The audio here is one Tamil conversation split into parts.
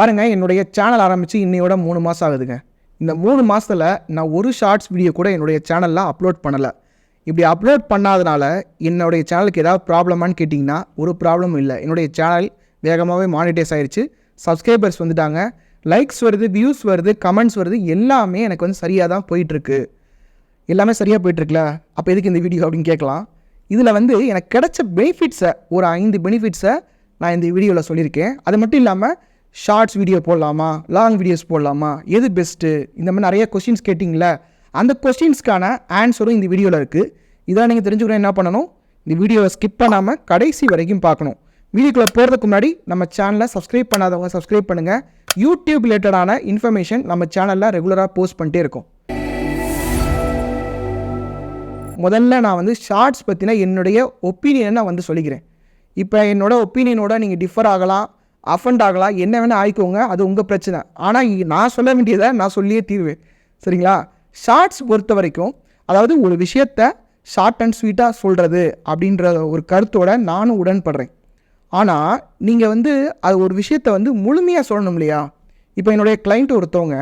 பாருங்கள் என்னுடைய சேனல் ஆரம்பித்து இன்னையோட மூணு மாதம் ஆகுதுங்க. இந்த மூணு மாதத்தில் நான் ஒரு ஷார்ட்ஸ் வீடியோ கூட என்னுடைய சேனலில் அப்லோட் பண்ணலை. இப்படி அப்லோட் பண்ணாதனால என்னுடைய சேனலுக்கு ஏதாவது ப்ராப்ளமான்னு கேட்டிங்கன்னா ஒரு ப்ராப்ளமும் இல்லை. என்னுடைய சேனல் வேகமாகவே மானிட்டைஸ் ஆயிடுச்சு சப்ஸ்கிரைபர்ஸ் வந்துட்டாங்க. லைக்ஸ் வருது வியூஸ் வருது கமெண்ட்ஸ் வருது எல்லாமே எனக்கு வந்து சரியாக தான் போயிட்டுருக்கு. எல்லாமே சரியாக போயிட்டுருக்குல? அப்போ எதுக்கு இந்த வீடியோ அப்படின்னு கேட்கலாம். இதில் வந்து எனக்கு கிடைச்ச பெனிஃபிட்ஸை ஒரு ஐந்து பெனிஃபிட்ஸை நான் இந்த வீடியோவில் சொல்லியிருக்கேன். அது மட்டும் இல்லாமல் ஷார்ட்ஸ் வீடியோ போடலாமா? லாங் வீடியோஸ் போடலாமா? எது பெஸ்ட்டு இந்த மாதிரி நிறைய கொஸ்டின்ஸ் கேட்டிங்கள அந்த கொஸ்டின்ஸ்க்கான ஆன்சரும் இந்த வீடியோவில் இருக்குது இதெல்லாம் நீங்கள் தெரிஞ்சுக்கணும் என்ன பண்ணணும்? இந்த வீடியோவை ஸ்கிப் பண்ணாமல் கடைசி வரைக்கும் பார்க்கணும். வீடியோக்குள்ளே போகிறதுக்கு முன்னாடி நம்ம சேனலை சப்ஸ்கிரைப் பண்ணாதவங்க சப்ஸ்கிரைப் பண்ணுங்கள் யூடியூப் ரிலேட்டடான இன்ஃபர்மேஷன் நம்ம சேனலில் ரெகுலராக போஸ்ட் பண்ணிட்டே இருக்கோம். முதல்ல நான் வந்து ஷார்ட்ஸ் பற்றின என்னுடைய ஒப்பீனியனை நான் வந்து சொல்லிக்கிறேன். இப்போ என்னோட ஒப்பீனியனோட நீங்கள் டிஃபர் ஆகலாம். அஃபண்ட் ஆகலாம். என்ன வேணால் ஆயிக்கோங்க. அது உங்கள் பிரச்சனை. ஆனால் நான் சொல்ல வேண்டியதை நான் சொல்லியே தீர்வேன். சரிங்களா? ஷார்ட்ஸ் பொறுத்த வரைக்கும் அதாவது ஒரு விஷயத்த ஷார்ட் அண்ட் ஸ்வீட்டாக சொல்கிறது அப்படின்ற ஒரு கருத்தோட நானும் உடன்படுறேன். ஆனால் நீங்கள் வந்து அது ஒரு விஷயத்தை வந்து முழுமையாக சொல்லணும் இல்லையா? இப்போ என்னுடைய கிளைண்ட் ஒருத்தவங்க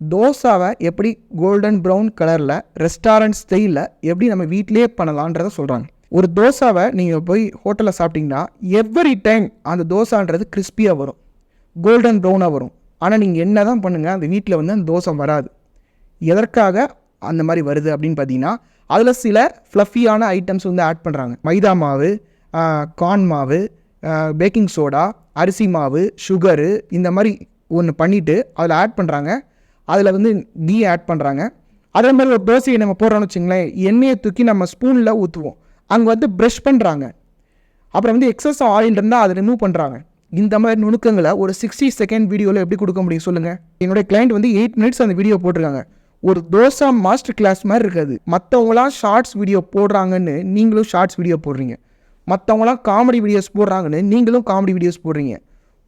தோசாவை எப்படி கோல்டன் ப்ரௌன் கலரில் ரெஸ்டாரண்ட் ஸ்டைலில் எப்படி நம்ம வீட்டிலேயே பண்ணலான்றத சொல்கிறாங்க ஒரு தோசாவை நீங்கள் போய் ஹோட்டலில் சாப்பிட்டீங்கன்னா எவ்ரி டைம் அந்த தோசான்றது கிறிஸ்பியாக வரும். கோல்டன் ப்ரௌனாக வரும். ஆனால் நீங்கள் என்ன தான் பண்ணுங்கள் அந்த வீட்டில் வந்து அந்த தோசை வராது. எதற்காக அந்த மாதிரி வருது அப்படின்னு பார்த்தீங்கன்னா அதில் சில ஃப்ளஃபியான ஐட்டம்ஸ் வந்து ஆட் பண்ணுறாங்க மைதா மாவு கார்ன் மாவு பேக்கிங் சோடா அரிசி மாவு சுகரு இந்த மாதிரி ஒன்று பண்ணிவிட்டு அதில் ஆட் பண்ணுறாங்க அதில் வந்து கீ ஆட் பண்ணுறாங்க அதே மாதிரி ஒரு தோசையை நம்ம போடுறோம்னு வச்சுங்களேன் எண்ணெயை தூக்கி நம்ம ஸ்பூனில் ஊற்றுவோம் அங்கே வந்து ப்ரஷ் பண்ணுறாங்க அப்புறம் வந்து எக்ஸஸ் ஆயில் இருந்தால் அதை ரிமூவ் பண்ணுறாங்க இந்த மாதிரி நுணுக்கங்களை ஒரு சிக்ஸ்டி செகண்ட் வீடியோவில் எப்படி கொடுக்க முடியும் சொல்லுங்கள் என்னுடைய கிளைண்ட் வந்து எயிட் மினிட்ஸ் அந்த வீடியோ போட்டிருக்காங்க. ஒரு தோசா மாஸ்டர் கிளாஸ் மாதிரி இருக்காது. மற்றவங்களாம் ஷார்ட்ஸ் வீடியோ போடுறாங்கன்னு நீங்களும் ஷார்ட்ஸ் வீடியோ போடுறீங்க. மற்றவங்களாம் காமெடி வீடியோஸ் போடுறாங்கன்னு நீங்களும் காமெடி வீடியோஸ் போடுறீங்க.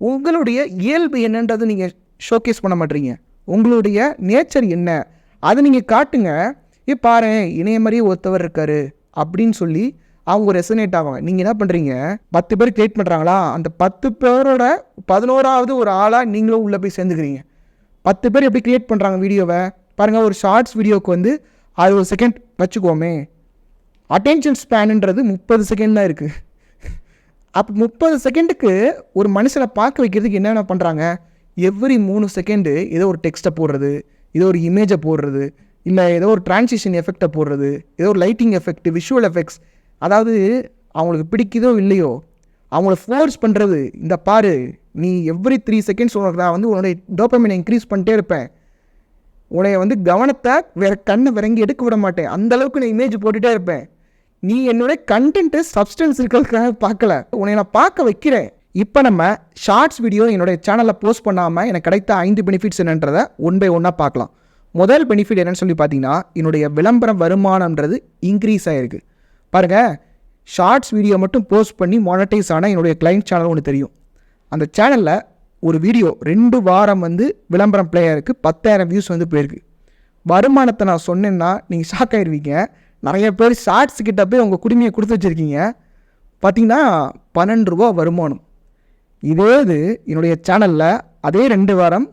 உங்களுடைய இயல்பு என்னன்றது நீங்கள் ஷோகேஸ் பண்ண மாட்டீங்க. உங்களுடைய நேச்சர் என்ன? அதை நீங்கள் காட்டுங்க. ஏ பாரு இணைய மாதிரி ஒருத்தவர் இருக்காரு அப்படின்னு சொல்லி அவங்க ரெசனேட் ஆவாங்க. நீங்கள் என்ன பண்ணுறீங்க பத்து பேர் கிரியேட் பண்ணுறாங்களா அந்த பத்து பேரோட பதினோராவது ஒரு ஆளாக நீங்களும் உள்ளே போய் சேர்ந்துக்கிறீங்க. பத்து பேர் எப்படி கிரியேட் பண்ணுறாங்க வீடியோவை பாருங்கள் ஒரு ஷார்ட்ஸ் வீடியோவுக்கு வந்து அது ஒரு செகண்ட் வச்சுக்கோமே அட்டென்ஷன் ஸ்பேனுன்றது முப்பது செகண்ட் தான் இருக்குது அப்போ முப்பது செகண்டுக்கு ஒரு மனுஷனை பார்க்க வைக்கிறதுக்கு என்னென்ன பண்ணுறாங்க எவ்ரி மூணு செகண்டு ஏதோ ஒரு டெக்ஸ்ட்டை போடுறது ஏதோ ஒரு இமேஜை போடுறது இல்லை ஏதோ ஒரு டிரான்சிஷன் எஃபெக்டை போடுறது ஏதோ ஒரு லைட்டிங் எஃபெக்ட் விஷுவல் எஃபெக்ட்ஸ் அதாவது அவங்களுக்கு பிடிக்குதோ இல்லையோ அவங்கள ஃபோர்ஸ் பண்ணுறது இந்த பாரு நீ எவ்ரி த்ரீ செகண்ட்ஸ் உனக்கு நான் வந்து உன்னுடைய டோப்பமினை இன்க்ரீஸ் பண்ணிட்டே இருப்பேன். உன்னைய வந்து கவனத்தை வேற கண்ணை விரங்கி எடுக்க விட மாட்டேன். அந்த அளவுக்கு நான் இமேஜ் போட்டுகிட்டே இருப்பேன். நீ என்னுடைய கண்டென்ட்டு சப்ஸ்டன்ஸ் இருக்கிறதுக்காக பார்க்கல. உன்னை நான் பார்க்க வைக்கிறேன். இப்போ நம்ம ஷார்ட்ஸ் வீடியோ என்னுடைய சேனலில் போஸ்ட் பண்ணாமல் எனக்கு கிடைத்த ஐந்து பெனிஃபிட்ஸ் என்னன்றதை ஒன் பை ஒன்னாக பார்க்கலாம். முதல் பெனிஃபிட் என்னன்னு சொல்லி பார்த்தீங்கன்னா என்னுடைய விளம்பரம் வருமானம்ன்றது இன்க்ரீஸ் ஆகிருக்கு பாருங்கள் ஷார்ட்ஸ் வீடியோ மட்டும் போஸ்ட் பண்ணி மானிட்டைஸ் ஆன என்னுடைய கிளைண்ட் சேனல் ஒன்று தெரியும். அந்த சேனலில் ஒரு வீடியோ ரெண்டு வாரம் வந்து விளம்பரம் பிளேயருக்கு பத்தாயிரம் வியூஸ் வந்து போயிருக்கு. வருமானத்தை நான் சொன்னேன்னா நீங்கள் ஷாக் ஆகிடுவீங்க நிறைய பேர் ஷார்ட்ஸ் கிட்ட போய் உங்கள் குடுமையை கொடுத்து வச்சுருக்கீங்க. பார்த்தீங்கன்னா பன்னெண்டு ரூபா வருமானம். இதே இது என்னுடைய சேனலில் அதே ரெண்டு வாரம்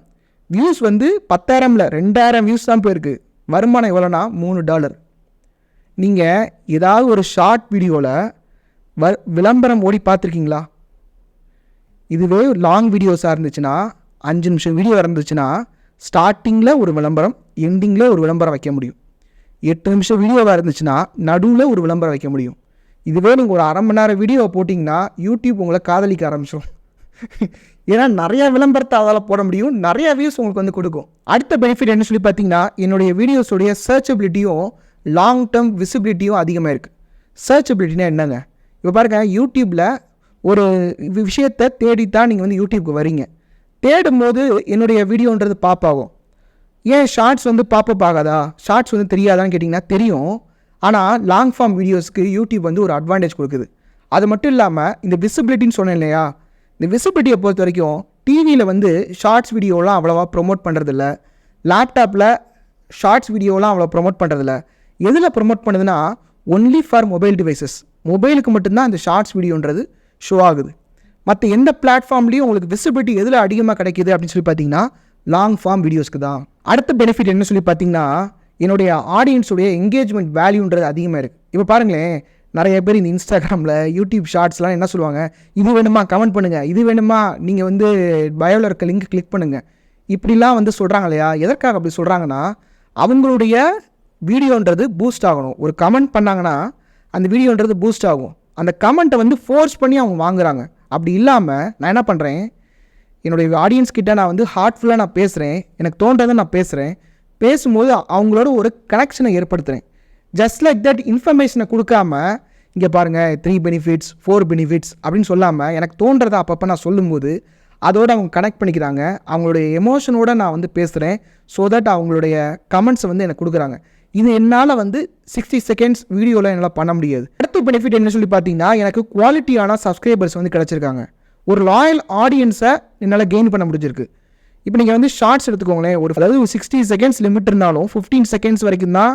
வியூஸ் வந்து பத்தாயிரமில் ரெண்டாயிரம் வியூஸ் தான் போயிருக்கு. வருமானம் எவ்வளோனா மூணு டாலர் நீங்கள் ஏதாவது ஒரு ஷார்ட் வீடியோவில் வ விளம்பரம் ஓடி பார்த்துருக்கீங்களா? இதுவே லாங் வீடியோஸாக இருந்துச்சுன்னா அஞ்சு நிமிஷம் வீடியோ இருந்துச்சுன்னா ஸ்டார்டிங்கில் ஒரு விளம்பரம் எண்டிங்கில் ஒரு விளம்பரம் வைக்க முடியும். எட்டு நிமிஷம் வீடியோவாக இருந்துச்சுன்னா நடுவில் ஒரு விளம்பரம் வைக்க முடியும். இதுவே நீங்கள் ஒரு அரை மணி நேரம் வீடியோ போட்டிங்கன்னா யூடியூப் உங்களை காதலிக்க ஆரம்பிச்சிடும் ஏன்னா நிறையா விளம்பரத்தை அதால் போட முடியும் நிறையா வியூஸ் உங்களுக்கு வந்து கொடுக்கும். அடுத்த பெனிஃபிட் என்ன சொல்லி பார்த்தீங்கன்னா என்னுடைய வீடியோஸோடைய சர்ச்சபிலிட்டியும் லாங் டேர்ம் விசிபிலிட்டியும் அதிகமாக இருக்குது சர்ச்சபிலிட்டினா என்னங்க? இப்போ பாருங்கள் யூடியூப்பில் ஒரு விஷயத்தை தேடித்தான் நீங்கள் வந்து யூடியூப்க்கு வரீங்க தேடும்போது என்னுடைய வீடியோன்றது பாப்பாகும் ஏன் ஷார்ட்ஸ் வந்து பாப்பப் ஆகாதா? ஷார்ட்ஸ் வந்து தெரியாதான்னு கேட்டிங்கன்னா தெரியும். ஆனால் லாங் ஃபார்ம் வீடியோஸ்க்கு யூடியூப் வந்து ஒரு அட்வான்டேஜ் கொடுக்குது. அது மட்டும் இல்லாமல் இந்த விசிபிலிட்டின்னு சொன்னேன் இல்லையா? இந்த விசிபிலிட்டியை பொறுத்த வரைக்கும் டிவியில் வந்து ஷார்ட்ஸ் வீடியோலாம் அவ்வளோவா ப்ரொமோட் பண்ணுறதில்ல லேப்டாப்பில் ஷார்ட்ஸ் வீடியோலாம் அவ்வளோ ப்ரொமோட் பண்ணுறதில்ல எதில் ப்ரொமோட் பண்ணுதுன்னா ஒன்லி ஃபார் மொபைல் டிவைசஸ் மொபைலுக்கு மட்டும்தான் அந்த ஷார்ட்ஸ் வீடியோன்றது ஷோ ஆகுது. மற்ற எந்த பிளாட்ஃபார்ம்லேயும் உங்களுக்கு விசிபிலிட்டி எதில் அதிகமாக கிடைக்குது அப்படின்னு சொல்லி பார்த்தீங்கன்னா லாங் ஃபார்ம் வீடியோஸ்க்கு தான். அடுத்த பெனிஃபிட் என்ன சொல்லி பார்த்தீங்கன்னா என்னுடைய ஆடியன்ஸுடைய என்கேஜ்மெண்ட் வேல்யூன்றது அதிகமாக இருக்குது இப்போ பாருங்களேன் நிறைய பேர் இந்த இன்ஸ்டாகிராமில் யூடியூப் ஷார்ட்ஸ்லாம் என்ன சொல்லுவாங்க? இது வேணுமா? கமெண்ட் பண்ணுங்கள் இது வேணுமா? நீங்கள் வந்து பயோவில் இருக்க லிங்க் கிளிக் பண்ணுங்கள் இப்படிலாம் வந்து சொல்கிறாங்க இல்லையா? எதற்காக அப்படி சொல்கிறாங்கன்னா அவங்களுடைய வீடியோன்றது பூஸ்ட் ஆகணும். ஒரு கமெண்ட் பண்ணாங்கன்னா அந்த வீடியோன்றது பூஸ்ட் ஆகும். அந்த கமெண்ட்டை வந்து ஃபோர்ஸ் பண்ணி அவங்க வாங்குறாங்க. அப்படி இல்லாமல் நான் என்ன பண்ணுறேன் என்னுடைய ஆடியன்ஸ் கிட்ட நான் வந்து ஹார்ட்ஃபுல்லாக நான் பேசுகிறேன் எனக்கு தோன்றதை நான் பேசுகிறேன் பேசும்போது அவங்களோட ஒரு கனெக்ஷனை ஏற்படுத்துகிறேன் ஜஸ்ட் லைக் தட் இன்ஃபர்மேஷனை கொடுக்காம இங்கே பாருங்கள் த்ரீ பெனிஃபிட்ஸ் ஃபோர் பெனிஃபிட்ஸ் அப்படின்னு சொல்லாமல் எனக்கு தோன்றதை அப்பப்போ நான் சொல்லும்போது அதோடு அவங்க கனெக்ட் பண்ணிக்கிறாங்க. அவங்களுடைய எமோஷனோட நான் வந்து பேசுகிறேன் ஸோ தட் அவங்களுடைய கமெண்ட்ஸை வந்து எனக்கு கொடுக்குறாங்க. இது என்னால் வந்து சிக்ஸ்டி செகண்ட்ஸ் வீடியோவில் என்னால் பண்ண முடியாது. அடுத்த பெனிஃபிட் என்ன சொல்லி பார்த்தீங்கன்னா எனக்கு குவாலிட்டியான சப்ஸ்கிரைபர்ஸ் வந்து கிடச்சிருக்காங்க. ஒரு லாயல் ஆடியன்ஸை என்னால் கெயின் பண்ண முடிஞ்சிருக்கு. இப்போ நீங்கள் வந்து ஷார்ட்ஸ் எடுத்துக்கோங்களேன். ஒரு அதாவது சிக்ஸ்டி செகண்ட்ஸ் லிமிட் இருந்தாலும் ஃபிஃப்டீன் செகண்ட்ஸ் வரைக்கும் தான்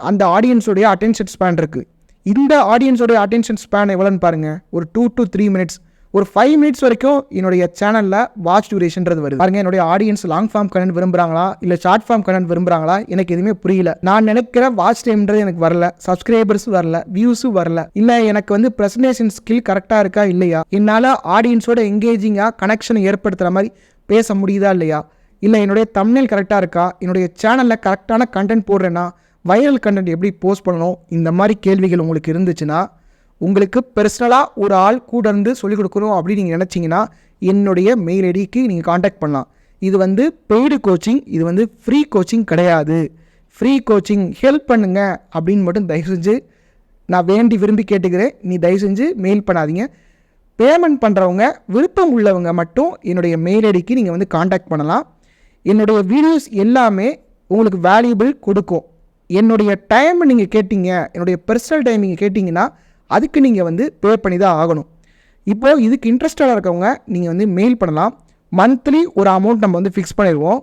அந்த ஆடியன்ஸோடைய அட்டென்ஷன் ஸ்பேன் இருக்குது இந்த ஆடியன்ஸோடைய அட்டென்ஷன் ஸ்பேன் எவ்வளோன்னு பாருங்கள் ஒரு டூ டு த்ரீ மினிட்ஸ் ஒரு ஃபைவ் மினிட்ஸ் வரைக்கும் என்னுடைய சேனலில் வாட்ச் டியூரேஷன்றது வருது. பாருங்க என்னுடைய ஆடியன்ஸ் லாங் ஃபார்ம் கண்டென்ட் விரும்புகிறாங்களா இல்லை ஷார்ட் ஃபார்ம் கண்டென்ட் விரும்புகிறாங்களா எனக்கு எதுவுமே புரியல. நான் நினைக்கிற வாட்ச் டைம்ன்றது எனக்கு வரல. சப்ஸ்கிரைபர்ஸும் வரல வியூஸும் வரல. இல்லை எனக்கு வந்து ப்ரெசன்டேஷன் ஸ்கில் கரெக்டாக இருக்கா இல்லையா? என்னால் ஆடியன்ஸோட எங்கேஜிங்காக கனெக்ஷனை ஏற்படுத்துகிற மாதிரி பேச முடியுதா இல்லையா? இல்லை என்னுடைய தமிழில் கரெக்டாக இருக்கா? என்னுடைய சேனலில் கரெக்டான கண்டென்ட் போடுறேன்னா வைரல் கண்டென்ட் எப்படி போஸ்ட் பண்ணணும்? இந்த மாதிரி கேள்விகள் உங்களுக்கு இருந்துச்சுன்னா உங்களுக்கு பர்சனலாக ஒரு ஆள் கூட இருந்து சொல்லிக் கொடுக்கணும் அப்படின்னு நீங்கள் நினச்சிங்கன்னா என்னுடைய மெயில் ஐடிக்கு நீங்கள் காண்டாக்ட் பண்ணலாம். இது வந்து பெய்டு கோச்சிங் இது வந்து ஃப்ரீ கோச்சிங் கிடையாது. ஃப்ரீ கோச்சிங் ஹெல்ப் பண்ணுங்க அப்படின்னு மட்டும் தயவு செஞ்சு நான் வேண்டி விரும்பி கேட்டுக்கிறேன். நீ தயவு செஞ்சு மெயில் பண்ணாதீங்க. பேமெண்ட் பண்ணுறவங்க விருப்பம் உள்ளவங்க மட்டும் என்னுடைய மெயில் ஐடிக்கு நீங்கள் வந்து காண்டாக்ட் பண்ணலாம். என்னுடைய வீடியோஸ் எல்லாமே உங்களுக்கு வேல்யூபிள் கொடுக்கும். என்னுடைய டைம் நீங்கள் கேட்டிங்க என்னுடைய பர்சனல் டைம் நீங்கள் கேட்டிங்கன்னா அதுக்கு நீங்கள் வந்து பே பண்ணி தான் ஆகணும். இப்போது இதுக்கு இன்ட்ரெஸ்டடாக இருக்கவங்க நீங்கள் வந்து மெயில் பண்ணலாம். மந்த்லி ஒரு அமௌண்ட் நம்ம வந்து ஃபிக்ஸ் பண்ணிடுவோம்.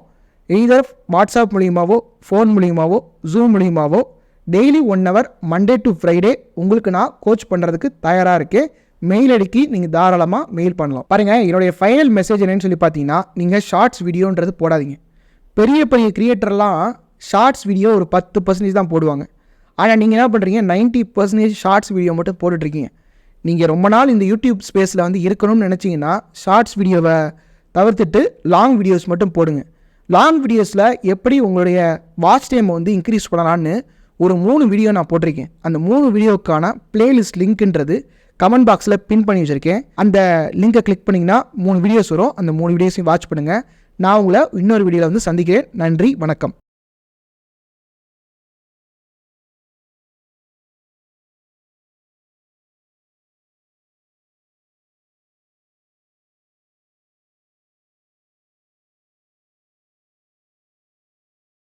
எய்தர் வாட்ஸ்அப் மூலியமாவோ ஃபோன் மூலியமாகவோ Zoom மூலியமாகவோ daily one hour Monday to Friday உங்களுக்கு நான் கோச் பண்ணுறதுக்கு தயாராக இருக்கேன். மெயில் ஐடிக்கு நீங்கள் தாராளமாக மெயில் பண்ணலாம். பாருங்கள் என்னுடைய ஃபைனல் மெசேஜ் என்னன்னு சொல்லி பார்த்தீங்கன்னா நீங்கள் ஷார்ட்ஸ் வீடியோன்றது போடாதீங்க. பெரிய பெரிய கிரியேட்டர்லாம் ஷார்ட்ஸ் வீடியோ ஒரு பத்து பர்சன்டேஜ் தான் போடுவாங்க. ஆனால் நீங்கள் என்ன பண்ணுறீங்க 90% பர்சன்டேஜ் ஷார்ட்ஸ் வீடியோ மட்டும் போட்டுட்ருக்கீங்க. நீங்கள் ரொம்ப நாள் இந்த யூடியூப் ஸ்பேஸில் வந்து இருக்கணும்னு நினச்சிங்கன்னா ஷார்ட்ஸ் வீடியோவை தவிர்த்துட்டு லாங் வீடியோஸ் மட்டும் போடுங்க. லாங் வீடியோஸில் எப்படி உங்களுடைய வாட்ச் டைமை வந்து இன்க்ரீஸ் பண்ணலான்னு ஒரு மூணு வீடியோ நான் போட்டிருக்கேன். அந்த மூணு வீடியோக்கான பிளேலிஸ்ட் லிங்க்ன்றது கமெண்ட் பாக்ஸில் பின் பண்ணி வச்சுருக்கேன். அந்த லிங்கை கிளிக் பண்ணிங்கன்னா மூணு வீடியோஸ் வரும். அந்த மூணு வீடியோஸையும் வாட்ச் பண்ணுங்கள் நான் உங்களை இன்னொரு வீடியோவில் வந்து சந்திக்கிறேன். நன்றி வணக்கம்.